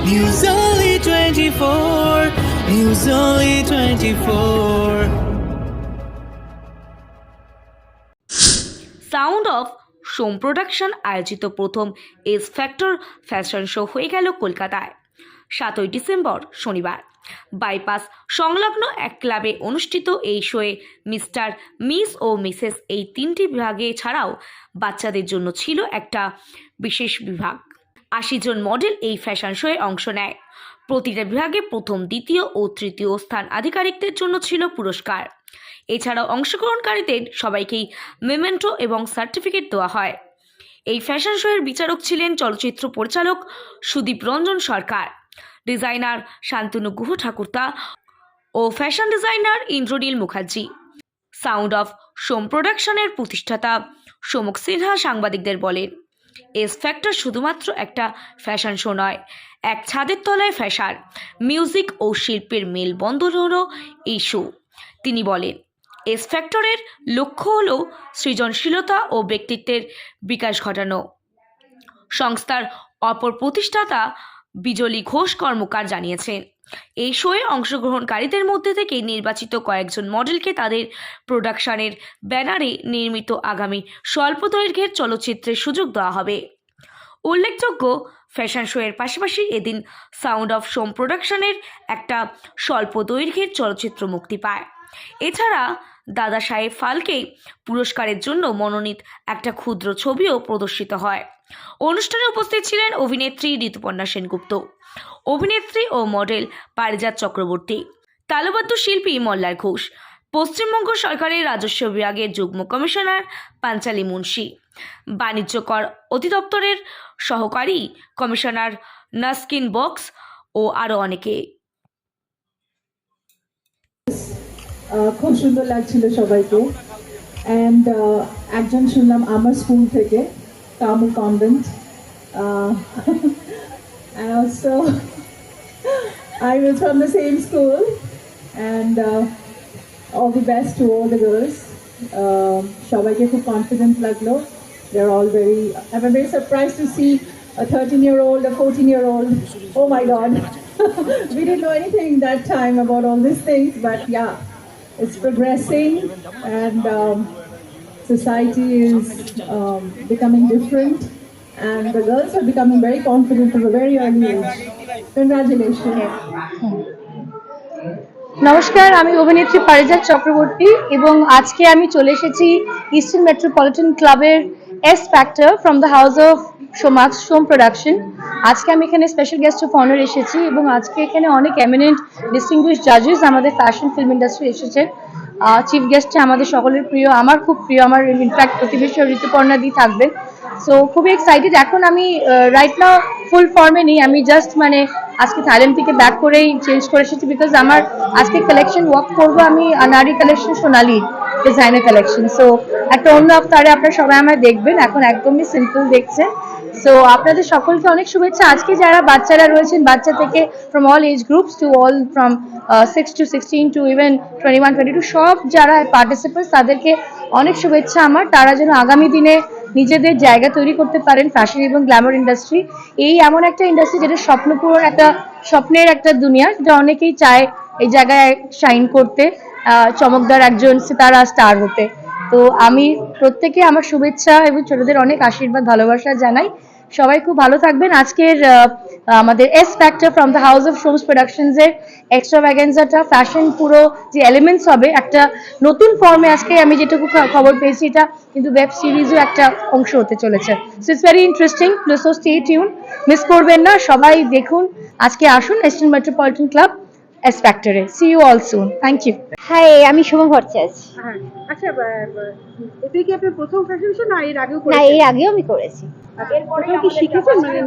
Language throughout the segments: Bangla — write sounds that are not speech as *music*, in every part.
News Only 24. News Only 24. Sound of Som production আয়োজিত প্রথম এস ফ্যাক্টর ফ্যাশন শো হয়ে গেল কলকাতায় সাতই ডিসেম্বর, শনিবার বাইপাস সংলগ্ন এক ক্লাবে অনুষ্ঠিত এই শোয়ে মিস্টার, মিস ও মিসেস এই তিনটি বিভাগে ছাড়াও বাচ্চাদের জন্য ছিল একটা বিশেষ বিভাগ আশি জন মডেল এই ফ্যাশন শোয়ে অংশ নেয়। প্রতিটা বিভাগে প্রথম, দ্বিতীয় ও তৃতীয় স্থান আধিকারিকদের জন্য ছিল পুরস্কার। এছাড়াও অংশগ্রহণকারীদের সবাইকেই মেমেন্টো এবং সার্টিফিকেট দেওয়া হয়। এই ফ্যাশন শোয়ের বিচারক ছিলেন চলচ্চিত্র পরিচালক Sudip Ranjan Sarkar. Designer Shantanu Guha Thakurta O fashion designer Indranil Mukherjee. Sound of Som প্রোডাকশনের প্রতিষ্ঠাতা সোমক সিনহা সাংবাদিকদের বলেন এস ফ্যাক্টর শুধুমাত্র একটা ফ্যাশন শো নয়, এক ছাদের তলায় ফ্যাশন মিউজিক ও শিল্পের মেলবন্ধন হলো এই শো তিনি বলেন এস ফ্যাক্টরের লক্ষ্য হল সৃজনশীলতা ও ব্যক্তিত্বের বিকাশ ঘটানো। সংস্থার অপর প্রতিষ্ঠাতা বিজলি ঘোষ কর্মকার জানিয়েছেন এই শোয়ে অংশগ্রহণকারীদের মধ্যে থেকে নির্বাচিত কয়েকজন মডেলকে তাদের প্রোডাকশনের ব্যানারে নির্মিত আগামী স্বল্প দৈর্ঘ্যের চলচ্চিত্রের সুযোগ দেওয়া হবে। উল্লেখযোগ্য, ফ্যাশন শোয়ের পাশাপাশি এদিন সাউন্ড অফ সোম প্রোডাকশনের একটা স্বল্প দৈর্ঘ্যের চলচ্চিত্র মুক্তি পায়। এছাড়া দাদা সাহেব ফালকে পুরস্কারের জন্য মনোনীত একটা ক্ষুদ্র ছবিও প্রদর্শিত হয়। অনুষ্ঠানে উপস্থিত ছিলেন অভিনেত্রী ঋতুপর্ণা সেনগুপ্ত, অভিনেত্রী ও মডেল পারিজাত চক্রবর্তী, তালবদ্ধ শিল্পী মল্লার ঘোষ, পশ্চিমবঙ্গ সরকারের রাজস্ব বিভাগের যুগ্ম কমিশনার পাঞ্চালী মুন্সি বাণিজ্য কর অধিদপ্তরের সহকারী কমিশনার নাসকিন বক্স ও আরও অনেকে। খুব সুন্দর লাগছিল সবাইকে অ্যান্ড একজন শুনলাম আমার স্কুল থেকে কামু convent *laughs* and also I was from the same school and uh, all the best to all the girls. Uh, সবাইকে খুব কনফিডেন্ট লাগলো they're all very I'm very surprised to see a 13 year old a 14 year old oh my god *laughs* we didn't know anything that time about all these things but yeah it's progressing and um, society is um, becoming different and the girls are becoming very confident from a very early age congratulations নমস্কার আমি অভিনেত্রী পারিজাত চক্রবর্তী এবং আজকে আমি চলে এসেছি ইস্টার্ন মেট্রোপলিটন ক্লাবের S factor from the house of Somak's Som production আজকে আমি এখানে স্পেশাল গেস্ট অফ অনার এসেছি এবং আজকে এখানে অনেক এমিনেন্ট ডিস্টিংগুইশ জাজেস আমাদের ফ্যাশন ফিল্ম ইন্ডাস্ট্রি এসেছে চিফ গেস্টে আমাদের সকলের প্রিয়, আমার খুব প্রিয়, আমার ইনফ্যাক্ট প্রতিবেশী ঋতুপর্ণা দি থাকবেন। সো খুবই এক্সাইটেড এখন আমি রাইট নাও ফুল ফর্মে নেই। আমি জাস্ট মানে আজকে থাইল্যান্ড থেকে ব্যাক করেই চেঞ্জ করে এসেছি বিকজ আমার আজকে কালেকশন ওয়ার্ক করব আমি নারী collection Sonali designer collection so একটা অন্য আফতারে আপনারা সবাই আমার দেখবেন। এখন একদমই সিম্পল দেখছেন। সো আপনাদের সকলকে অনেক শুভেচ্ছা। আজকে যারা বাচ্চারা রয়েছেন, বাচ্চা থেকে from all age groups to all from six to sixteen to even twenty one twenty two সব যারা পার্টিসিপেন্টস তাদেরকে অনেক শুভেচ্ছা আমার। তারা যেন আগামী দিনে নিজেদের জায়গা তৈরি করতে পারেন ফ্যাশন এবং গ্ল্যামার ইন্ডাস্ট্রি এই এমন একটা ইন্ডাস্ট্রি যেটা স্বপ্ন পূরণ একটা, স্বপ্নের একটা দুনিয়া, যেটা অনেকেই চায় এই জায়গায় শাইন করতে। চমকদার একজন সিতারা স্টার হতে। তো আমি প্রত্যেকে আমার শুভেচ্ছা এবং ছোটদের অনেক আশীর্বাদ, ভালোবাসা জানাই। সবাই খুব ভালো থাকবেন। আজকের আমাদের S factor from the house of Som's productions এর এক্সট্রা ভ্যাগেন্সাটা ফ্যাশন পুরো যে এলিমেন্টস হবে, একটা নতুন ফর্মে আজকে আমি যেটুকু খবর পেয়েছি এটা কিন্তু ওয়েব সিরিজও একটা অংশ হতে চলেছে। So it's very interesting plus so stay tune miss করবেন না, সবাই দেখুন। আজকে আসুন eastern metropolitan club S see you all soon thank you hi আমি শুভ ভট্টাচার্য। হ্যাঁ আচ্ছা এটা কি আপনার প্রথম ফ্যাশন শো না এর আগেও না এর আগেও আমি করেছি। মানে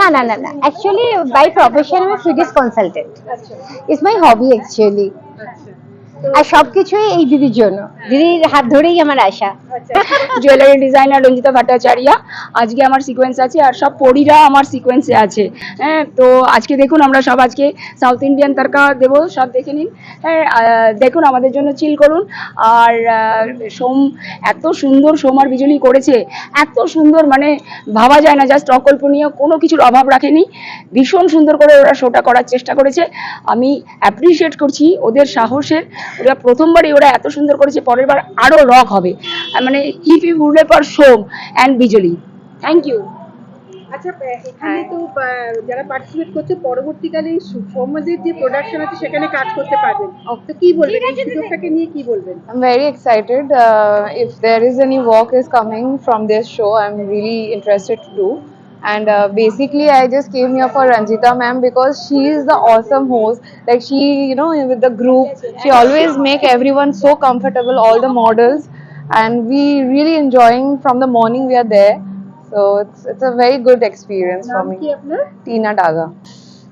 না না না না অ্যাকচুয়ালি বাই প্রফেশন আমি fitness consultant it's my hobby actually আচ্ছা। আর সবকিছুই এই দিদির জন্য। দিদির হাত ধরেই আমার আশা। আচ্ছা। জুয়েলারি ডিজাইনার রঞ্জিতা ভট্টাচার্য আজকে আমার সিকোয়েন্স আছে আর সব পরীরা আমার সিকোয়েন্সে আছে। হ্যাঁ তো আজকে দেখুন আমরা সব আজকে সাউথ ইন্ডিয়ান তারকা দেব সব দেখে নিন। হ্যাঁ দেখুন আমাদের জন্য চিল করুন। আর সোম এত সুন্দর সোমার বিজলি করেছে। এত সুন্দর মানে ভাবা যায় না জাস্ট অকল্পনীয় কোনো কিছুর অভাব রাখেনি। ভীষণ সুন্দর করে ওরা শোটা করার চেষ্টা করেছে। আমি অ্যাপ্রিসিয়েট করছি ওদের সাহসের। ওরা প্রথমবারই ওরা এত সুন্দর করেছে পরের বার আরও রক হবে মানে হিপ হিপ উড়লে পর Som and Bijli thank you আচ্ছা এখানে তো যারা পার্টিসিপেট করছে পরবর্তীকালে এই সু- যে প্রোডাকশন আছে সেখানে কাজ করতে পারবেন। তো কি বলবেন? এই সুযোগটাকে নিয়ে কি বলবেন? I'm very excited. Uh, if there is any work is coming from this show, I'm really interested to do. And uh, basically, I just came here for Ranjita ma'am because she is the awesome host. Like she, you know, with the group, she always make everyone so comfortable. All the models, and we really enjoying from the morning we are there. So it's it's a very good experience for নাম কি me. আপনার Tina Daga.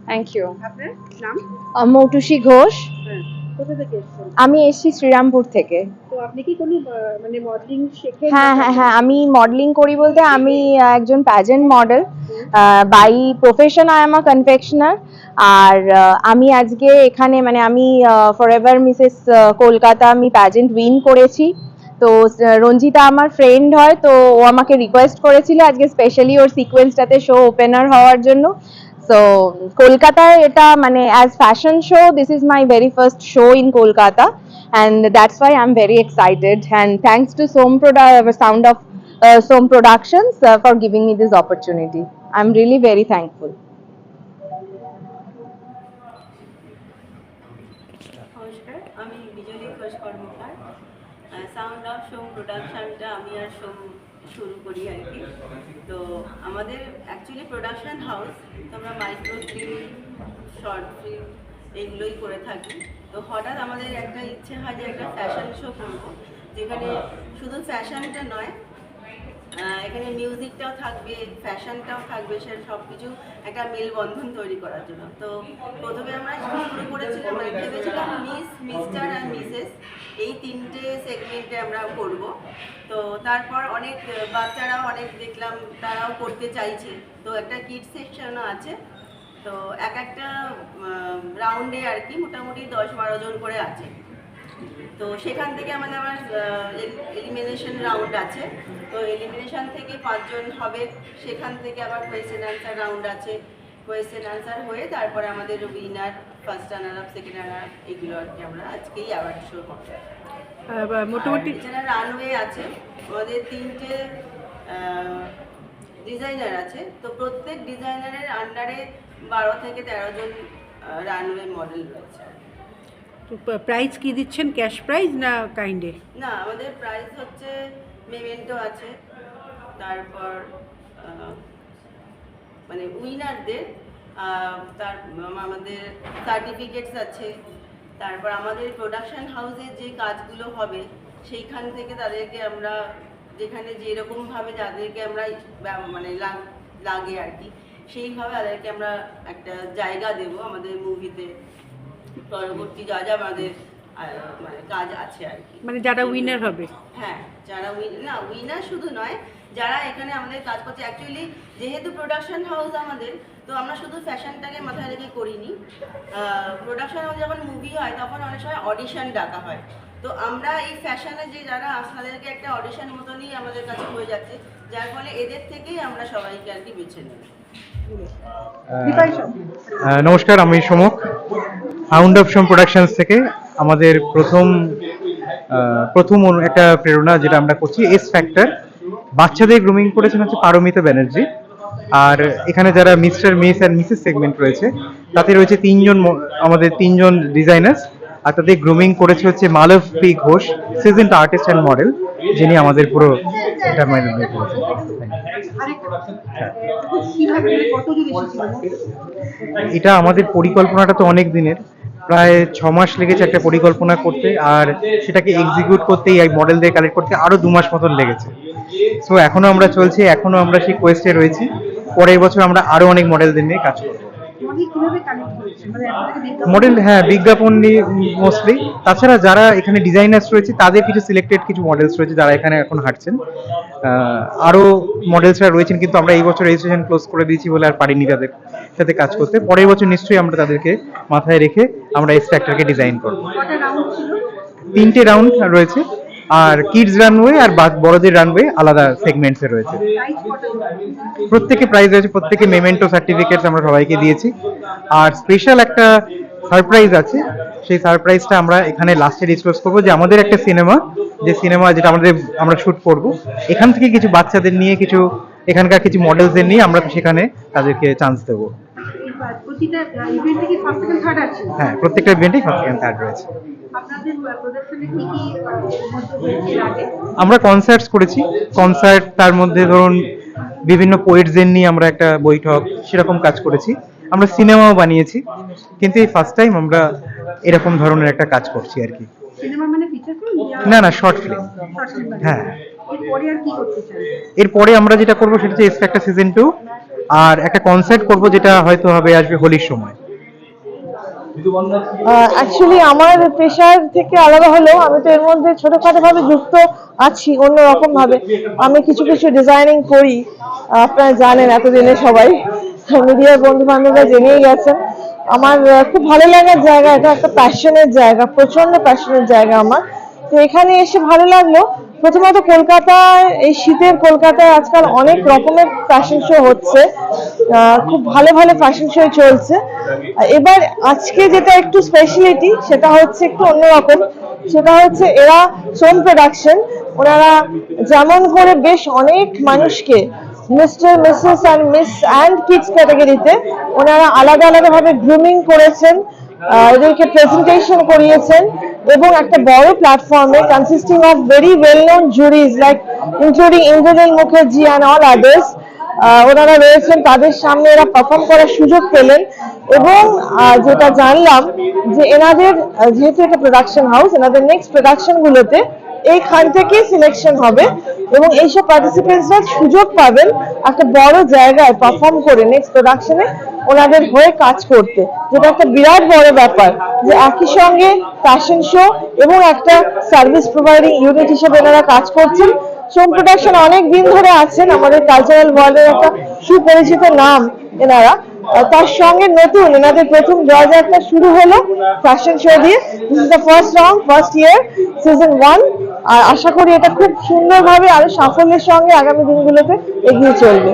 Thank you. আপনার নাম মৌটুসী ঘোষ হ্যাঁ কোথা থেকে এসেছেন? আমি এসেছি শ্রীরামপুর থেকে। তো আপনি কি কোনো মানে মডেলিং শেখেন? হ্যাঁ হ্যাঁ হ্যাঁ আমি মডেলিং করি বলতে আমি একজন pageant model by profession I am a confectioner আর আমি আজকে এখানে মানে আমি ফর এভার মিসেস কলকাতা আমি প্যাজেন্ট উইন করেছি। তো রঞ্জিতা আমার ফ্রেন্ড হয় তো ও আমাকে রিকোয়েস্ট করেছিল আজকে স্পেশালি ওর সিকোয়েন্সটাতে শো ওপেনার হওয়ার জন্য। সো কলকাতায় এটা মানে as fashion show this is my very first show in Kolkata and that's why I'm very excited. And thanks to Som Produ- Sound of uh, Som Productions uh, for giving me this opportunity. I'm really very thankful. নমস্কার আমি বিজলি ঘোষ কর্মকার সাউন্ড অফ সোম প্রোডাকশনটা আমি আর সোম শুরু করি আর কি। তো আমাদের অ্যাকচুয়ালি প্রোডাকশন হাউস তো আমরা মাইক্রো ফিল্ম শর্ট ফিল্ম এইগুলোই করে থাকি। তো হঠাৎ আমাদের একটা ইচ্ছে হয় যে একটা ফ্যাশন শো করব, যেখানে শুধু ফ্যাশনটা নয় এখানে মিউজিকটাও থাকবে ফ্যাশনটাও থাকবে, সে সব কিছু একটা মেলবন্ধন তৈরি করার জন্য। তো প্রথমে আমরা শুরু করেছিলাম মানে ভেবেছিলাম মিস মিস্টার আর মিসেস এই তিনটে সেগমেন্টে আমরা করব। তো তারপর অনেক বাচ্চারাও অনেক দেখলাম, তারাও করতে চাইছে। তো একটা কিড সেকশনও আছে। তো এক একটা রাউন্ডে আর কি মোটামুটি দশ বারো জন করে আছে। তো সেখান থেকে আমাদের আবার এলিমিনেশন রাউন্ড আছে। তো এলিমিনেশন থেকে পাঁচজন হবে। সেখান থেকে আবার কোয়েশ্চেন রাউন্ড আছে। কোয়েশ্চেন আনসার হয়ে তারপরে আমাদের winner first runner up second runner up এগুলো আর কি আমরা আজকেই অ্যাওয়ার্ড শো করব। মোটামুটি এছাড়া রানওয়ে আছে আমাদের তিনটে ডিজাইনার আছে। তো প্রত্যেক ডিজাইনারের আন্ডারে বারো থেকে তেরো জন রানওয়ে মডেল রয়েছে। প্রাইস কি দিচ্ছেন? ক্যাশ প্রাইজ না কাইন্ডে না আমাদের প্রাইস হচ্ছে মেমেন্টো আছে। তারপর মানে উইনারদের তার আমাদের সার্টিফিকেটস আছে তারপর আমাদের প্রোডাকশন হাউসের যে কাজগুলো হবে সেইখান থেকে তাদেরকে আমরা যেখানে যেরকমভাবে যাদেরকে আমরা মানে লাগে আর কি সেইভাবে তাদেরকে আমরা একটা জায়গা দেব আমাদের মুভিতে পরবর্তী যা যা আমাদের মানে কাজ আছে আর কি। মানে যারা উইনার হবে। হ্যাঁ যারা উইন না উইনার শুধু নয় যারা এখানে আমাদের কাজ করছে অ্যাকচুয়ালি যেহেতু প্রোডাকশন হাউস আমাদের, তো আমরা শুধু ফ্যাশনটাকে মাথায় রেখে করিনি। প্রোডাকশন হাউস যখন মুভি হয়, তখন অনেক সময় অডিশন ডাকা হয়। তো আমরা এই ফ্যাশনে যে যারা আসে তাদেরকে একটা অডিশন মতনই আমাদের কাছে হয়ে যাচ্ছে, যার ফলে এদের থেকেই আমরা সবাইকে আর কি বেছে নেব। নমস্কার, আমি Somak sound of Som productions থেকে আমাদের প্রথম প্রথম একটা প্রেরণা যেটা আমরা করছি এস ফ্যাক্টর বাচ্চাদের গ্রুমিং করেছেন হচ্ছে পারমিতা ব্যানার্জি। আর এখানে যারা mister, miss and missus segment রয়েছে, তাতে রয়েছে তিনজন আমাদের তিনজন ডিজাইনার্স, আর তাদের গ্রুমিং করেছে হচ্ছে মালব পি ঘোষ, সিজেন্ট আর্টিস্ট অ্যান্ড মডেল, যিনি আমাদের পুরো এটা আমাদের পরিকল্পনাটা তো অনেক দিনের। প্রায় ছ মাস লেগেছে একটা পরিকল্পনা করতে, আর সেটাকে এক্সিকিউট করতে এই মডেল দিয়ে কালেক্ট করতে আরও দু মাস মতন লেগেছে। সো এখনও আমরা চলছি এখনও আমরা সেই কোয়েস্টে রয়েছি। পরের বছর আমরা আরও অনেক মডেলদের নিয়ে কাজ করব। হয়েছে মানে মডেল হ্যাঁ বিজ্ঞাপন নিয়ে মোস্টলি তাছাড়া যারা এখানে ডিজাইনার্স রয়েছে তাদের কিছু সিলেক্টেড কিছু মডেলস রয়েছে যারা এখানে এখন হাঁটছেন। আহ, আরও মডেলসরা রয়েছেন কিন্তু আমরা এই বছর রেজিস্ট্রেশন ক্লোজ করে দিয়েছি বলে আর পারিনি তাদের সাথে কাজ করতে। পরের বছর নিশ্চয়ই আমরা তাদেরকে মাথায় রেখে আমরা এই স্ট্রাকচারকে ডিজাইন করব। তিনটে রাউন্ড রয়েছে। আর কিডস রানওয়ে আর বড়দের রানওয়ে আলাদা সেগমেন্টসে রয়েছে। প্রত্যেকে প্রাইজ রয়েছে, প্রত্যেকে মেমেন্টো সার্টিফিকেটস আমরা সবাইকে দিয়েছি। আর স্পেশাল একটা সারপ্রাইজ আছে, সেই সারপ্রাইজটা আমরা এখানে লাস্টে ডিসক্লোজ করব যে আমাদের একটা সিনেমা যে সিনেমা যেটা আমাদের আমরা শুট করব, এখান থেকে কিছু বাচ্চাদের নিয়ে কিছু, এখানকার কিছু মডেলসদের নিয়ে আমরা সেখানে তাদেরকে চান্স দেবো। প্রতিটা ইভেন্টে কি ফার্স্ট সেকেন্ড থার্ড আছে? হ্যাঁ প্রত্যেকটা ইভেন্টেই ফার্স্ট সেকেন্ড থার্ড রয়েছে। আমরা কনসার্টস করেছি। কনসার্ট তার মধ্যে ধরুন বিভিন্ন পোয়েটসদের নিয়ে আমরা একটা বৈঠক সেরকম কাজ করেছি। আমরা সিনেমাও বানিয়েছি। কিন্তু এই ফার্স্ট টাইম আমরা এরকম ধরনের একটা কাজ করছি আর কি। মানে না? না শর্ট ফিল্ম হ্যাঁ। এরপরে আমরা যেটা করব সেটা হচ্ছে এক্সট্রা সিজন টু আর একটা কনসার্ট করব যেটা হয়তো হবে আসবে হোলির সময়। অ্যাকচুয়ালি আমার পেশার থেকে আলাদা হলেও আমি তো এর মধ্যে ছোটখাটো ভাবে যুক্ত আছি অন্যরকম ভাবে। আমি কিছু কিছু ডিজাইনিং করি আপনারা জানেন এতদিনে সবাই। মিডিয়ার বন্ধু বান্ধবরা জেনেই গেছেন। আমার খুব ভালো লাগার জায়গা এটা একটা প্যাশনের জায়গা প্রচণ্ড প্যাশনের জায়গা আমার। তো এখানে এসে ভালো লাগল। প্রথমত কলকাতায়, এই শীতের কলকাতায় আজকাল অনেক রকমের ফ্যাশন শো হচ্ছে। খুব ভালো ভালো ফ্যাশন শো চলছে। এবার আজকে যেটা একটু স্পেশালিটি সেটা হচ্ছে একটু অন্যরকম। সেটা হচ্ছে এরা সোম প্রোডাকশন ওনারা যেমন করে বেশ অনেক মানুষকে mister missus and miss and kids ক্যাটাগরিতে ওনারা আলাদা আলাদা ভাবে গ্রুমিং করেছেন। এদেরকে প্রেজেন্টেশন করিয়েছেন এবং একটা বড় প্ল্যাটফর্মে consisting of very well known juries like including Indranil Mukherjee and all others ওনারা রয়েছেন তাদের সামনে এরা পারফর্ম করার সুযোগ পেলেন এবং যেটা জানলাম যে এনাদের যেহেতু এটা প্রোডাকশন হাউস এনাদের নেক্সট প্রোডাকশন গুলোতে এইখান থেকেই সিলেকশন হবে এবং এইসব পার্টিসিপেন্টসরা সুযোগ পাবেন একটা বড় জায়গায় পারফর্ম করে নেক্সট প্রোডাকশনে ওনাদের হয়ে কাজ করতে। যেটা একটা বিরাট বড় ব্যাপার যে একই সঙ্গে ফ্যাশন শো এবং একটা সার্ভিস প্রোভাইডিং ইউনিট হিসেবে এনারা কাজ করছেন। সোম প্রোডাকশন অনেক দিন ধরে আছেন, আমাদের কালচারাল ওয়ার্ল্ডের একটা সুপরিচিত নাম এনারা। তার সঙ্গে নতুন ওনাদের প্রথম জয়যাত্রা শুরু হলো ফ্যাশন শো দিয়ে। This is the first round first year season one আর আশা করি এটা খুব সুন্দরভাবে আরও সাফল্যের সঙ্গে আগামী দিনগুলোতে এগিয়ে চলবে।